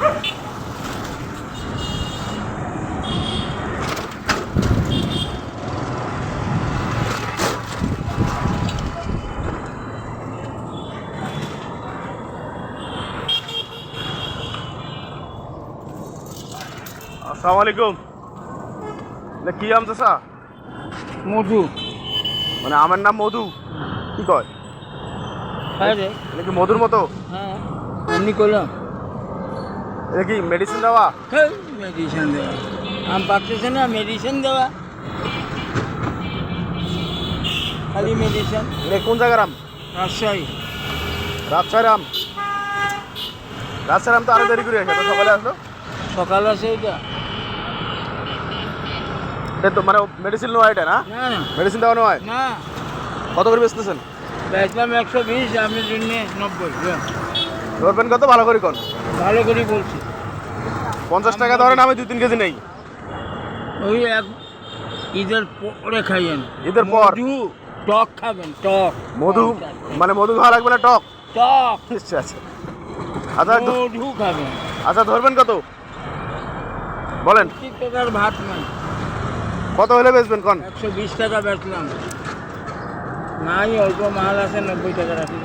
আসসালামু আলাইকুম এটা কি আম চাষা মধু মানে আমার নাম মধু কি কয় খাই রে এটা কি মধুর মতো হ্যাঁ এমনি করলাম এটা কি মেডিসিন দেওয়া? মেডিসিন দেওয়া। আম পাকতেছে না মেডিসিন দেওয়া। খালি মেডিসিন এটা কোন জায়গার আম? রাজশাহী। রাজশাহীর আম? রাজশাহীর আম তো আরও দেরি করে আসে সকালে আসলো? সকাল আছে এটা এটা তো মানে মেডিসিন নেওয়া এটা না? মেডিসিন দেওয়া নয়? না। কত করে বেচতেছেন? বেচলাম একশো বিশ আপনার জন্য নব্বই হ্যাঁ। ধরবেন কত? ভালো করে কোন। ভালো করে বলছি। পঞ্চাশ টাকা ধরেন আমি দুই তিন কেজি নেই। ওই এক ঈদের পরে খাইয়েন। ঈদের পর? টক খাবেন টক। মধু? মানে মধু খাওয়া লাগবে না টক? টক। আচ্ছা আচ্ছা। আচ্ছা মধু খাবেন। আচ্ছা ধরবেন কত? বলেন। ঠিক টাকার ভাত নাই। কত হলে বেচবেন কন? একশো বিশ টাকা বেচলাম। নাই অল্প মাল আছে নব্বই টাকা রাখি।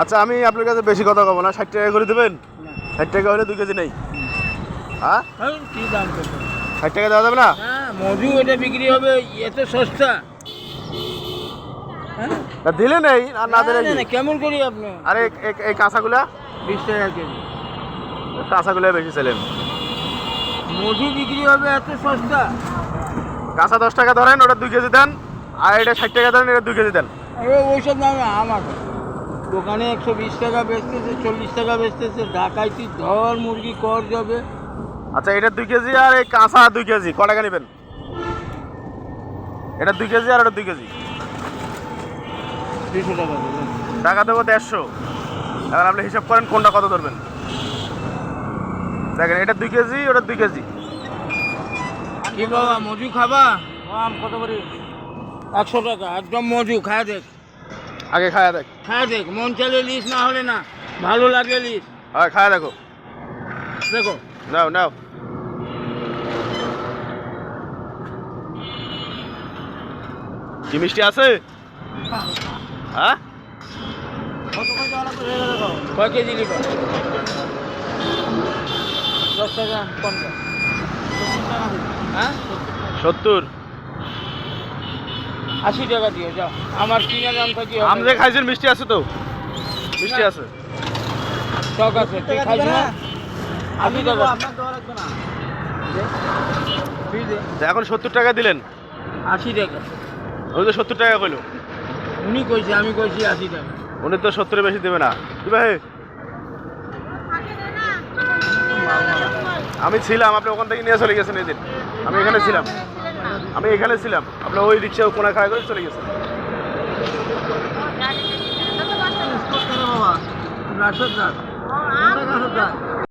আচ্ছা আমি আপনার কাছে বেশি কথা কব না। ষাট টাকা করে দেবেন? ষাট টাকা হলে দুই কেজি নেই। হ্যাঁ? কি দাম ষাট টাকা দেওয়া যাবে না? মধু এটা বিক্রি হবে এত সস্তা। হ্যাঁ? দিলে নেই আর না দিলে না? না, কেমন করি আপনি? আরে এই- কাঁচাগুলা? বিশ টাকা কেজি। কাঁচাগুলা বেশি ছিলেন মধু বিক্রি হবে এত সস্তা। কাঁচা দশ টাকা ধরেন ওটা দুই কেজি দেন। আর এটা ষাট টাকা ধরেন এটা দুই কেজি দেন। ওইসব দামে আমার দোকানে একশো বিশ টাকা বেচতেছে চল্লিশ টাকা বেচতেছে। ঢাকাইতি ধর মুরগি কর যাবে। আচ্ছা এটা দুই কেজি আর এই কাঁচা দুই কেজি ক টাকা নেবেন? এটা দুই কেজি আর এটা দুই কেজি? দুশো টাকা দেবেন টাকা দেবো দেড়শো। এবার আপনি হিসাব করেন কোনটা কত ধরবেন। দেখেন এটা দুই কেজি ওটা দুই কেজি। কি বাবা মজু খাবা? আম কত করে? একশো টাকা একদম মজু খায় দেখ। আগে খায়া দেখ। খায় দেখ মন চাইলে লিস না হলে না। ভালো লাগে লিস। হয় খায়া দেখো। দেখো। নাও নাও। কি মিষ্টি আছে? হ্যাঁ? কয় কেজি নিবা? দশ টাকা পঞ্চাশ। হ্যাঁ? সত্তর। আশি টাকা দিও যাও। আমার কিনে দাম থাকি আম যে খাইছেন মিষ্টি আছে তো? মিষ্টি আছে। টক আছে তুই খাইছ না? আশি টাকা। এখন সত্তর টাকা দিলেন। আশি টাকা। ওই তো সত্তর টাকা কইলো। উনি কইছে আমি কইছি আশি টাকা। উনি তো সত্তরে বেশি দেবে না। কি ভাই? আমি ছিলাম আপনি ওখান থেকে নিয়ে চলে গেছেন এদিন আমি এখানে ছিলাম। আমি এখানে ছিলাম। আপনার ওই রিক্সা কোনা খাড়া করে চলে গেছেন রাশেদ